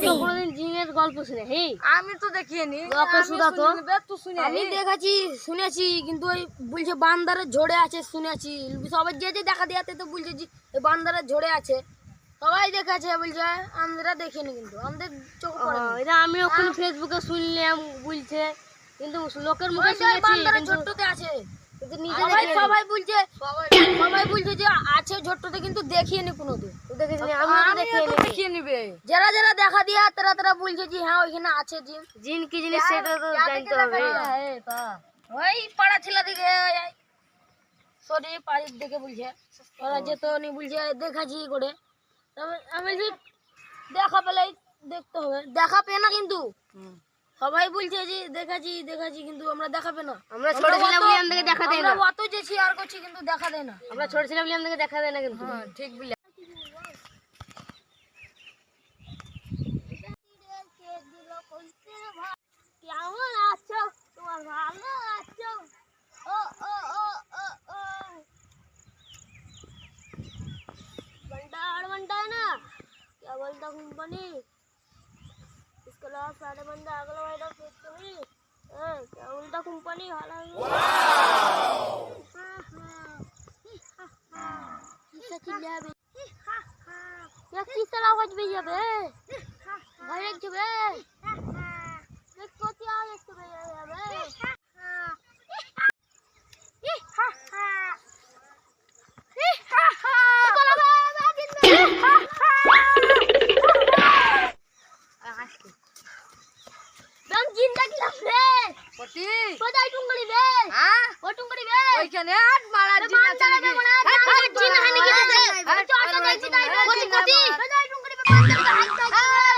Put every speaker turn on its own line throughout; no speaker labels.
তো কোনোদিন জিনের গল্প শুনে হে?
আমি তো দেখিনি।
ওকে শুধা তো।
শুনিনি শুনে
আমি দেখেছি শুনেছি কিন্তু ওই বলছে বান্দারের ঝোড়ে আছে শুনেছি। সবাই যে যে দেখা দিয়াতে তো বলছে যে বান্দারের ঝোড়ে আছে। সবাই দেখেছে বলছে আমরা দেখিনি কিন্তু আমাদের চোখ এটা আমি ওখানে ফেসবুকে শুনলাম বলছে কিন্তু লোকের মুখে শুনেছি ঝোট্টতে আছে। সবাই সবাই বলছে সবাই বলছে যে আছে ঝোট্টতে কিন্তু দেখিনি কোনোদিন। তো দেখিস নি আমি
আমি
দেখিনি
তো দেখিয়ে নিবে।
যারা যারা দেখা দিয়া তারা তারা বলছে যে হ্যাঁ ওইখানে আছে জিন। জিন কি জিনিস সেটা তো জানতে হবে। ওই পাড়া ছেলে দিকে সরি পাড়ির দিকে বলছে। ওরা যেত নি বলছে দেখাছি করে। তবে আমি বলছি দেখা পেলেই দেখতে হবে। দেখা পেয়ে না কিন্তু। সবাই বলছে যে দেখাছি দেখাছি কিন্তু আমরা দেখাবে না। আমরা ছোট ছিলাম বলে আমাদেরকে দেখা দেয় না। আমরা অত যেছি আর করছি কিন্তু দেখা দেয় না। আমরা ছোট ছিলাম বলে আমাদেরকে দেখা দেয় না কিন্তু।
হ্যাঁ ঠিক বলে।
কেমন কোম্পানি बोलता कंपनी इसके अलावा सारे बंदे अगला वाला फेंक तो नहीं ए, क्या बोलता कंपनी हालांकि किससे चिल्ला बे या किस तरह आवाज भी जाबे भाई एक जबे देख तो क्या आवाज तो बे
পতি
Padai tunggali be.
হ্যাঁ
O tunggali be.
ওইখানে আট মারা জিন
মান?
হ্যাঁ,
jin
মারা
hani
জিন আছে।
de.
হ্যাঁ,
Cho
আট
dai
জিন আছে।
koti
জিন
koti.
আমার।
Padai tunggali be. Padai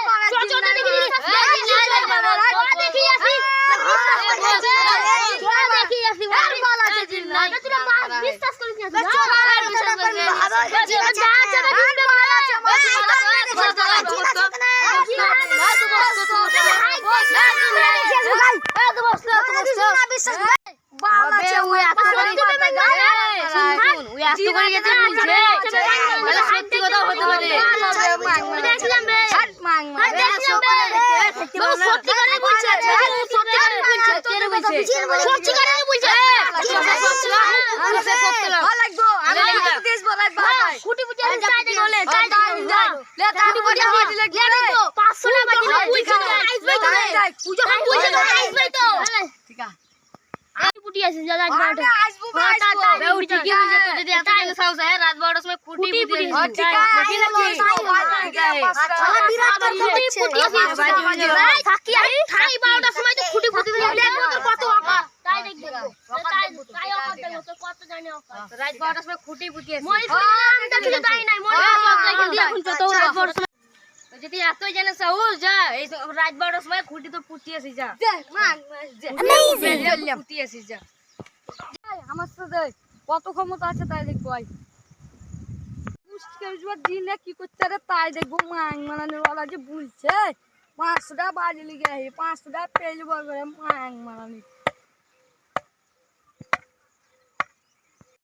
মারা জিন. হ্যাঁ, জিন মারা।
Asi. Ora dekhi asi.
আর মারা জিন
তুই বাস বিশ্বাস করিস না।
চল, আর বিশ্বাস করিস না।
যা যা জিন আছে।
আর মারা আছে, মারা আছে, মারা আছে।
জিন আছে না।
হ্যাঁ, তুই বস, তুই বস, তুই বস। বস,
না
হ্যাঁ,
জিন নাই। এ তো বস না তো বস।
বাল আছে, ওই এত করে মাথা যায়।
শুন করে যেতে বলছে তাহলে সত্যি কথা হতে পারে সত্যি করে বলছে সত্যি করে বলছে কে বলছে সত্যি করে বলছে পুটি আমি চাই বলে চাই।
লে, কুটি পুটি দিলে কি?
500 টাকা দিলে বলছে
যাই।
তো। পুজো বলছে তো তো
ঠিক আছে।
পুটি আছে
আমি আসব, আসবো।
বে উঠি কি বলছে তো যদি এত জানা সাহস হয় রাত 12টার সময় খুঁটি পুটি
ও, ঠিক আছে,
নাকি নাকি
ঠিক আছে, পাঁচটা।
আমার বিরাট তোর খুঁটি পুটি আছে ভাই থাকি আমি খাই 12টার সময় তো খুঁটি পুটি দিয়ে দেখবো তোর কত অকাত তাই দেখবো তাই তাই অকাত দেখবো তোর কত জানি অকাত রাত 12টার সময় খুঁটি পুটি আছে মই আমি তো কিছু তাই নাই মই দেখেন দিয়ে এখন যত রাত 12টার সময় যদি এতই জানে সাহস যা এই রাত 12টার সময় খুঁটি তো পুটি আছে যা
দে, মাং, মাং, দে।
Amazing! পুটি আছে যা
যাই, আমার সাথে কত ক্ষমতা আছে তাই দেখব আই পুষ্কেশ্বর দিনে কি করতে রে তাই দেখব মাং মারানোর ওরা যে বলছে। পাঁচশোটা বাজে লিগে আহি পাঁচশোটা পেয়ে যাব করে মাং মারানি।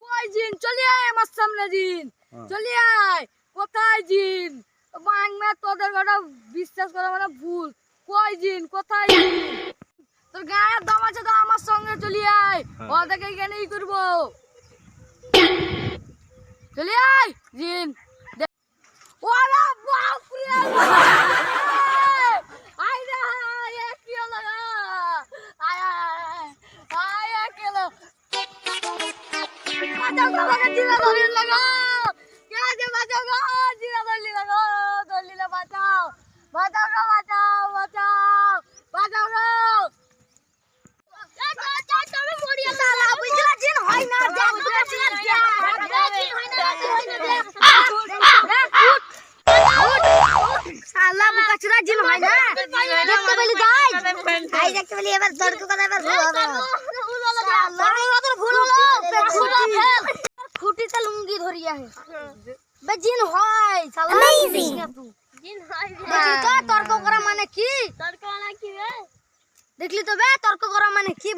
ওই জিন? চলে আয় আমার সামনে জিন। চলে আয়। কোথায় জিন? মাং মে তোদের কথা বিশ্বাস করা মানে ভুল। কয় জিন? কোথায় জিন? তোর গায়ের দম আছে তো আমার সঙ্গে চলি আয়। ওদেরকে এখানেই করব। চলি আয় জিন। ওরা হলো বাঁচাও গো, আমাকে ধরে লাগো। কে বাঁচাও গো জিনা ধরলি লাগো।
শালা বুকাচুরা জিন হয় না দেখতে পেলি যাই
আই দেখতে পেলি এবার তর্ক কথা এবার ভুল হবে
খুঁটিতে লুঙ্গি ধরিয়া হে বে জিন হয় শালা
Amazing!
জিন হয়
দেখলি তো তর্ক করা মানে কি
তর্ক না কি বে
দেখলি তো বে তর্ক করা মানে কি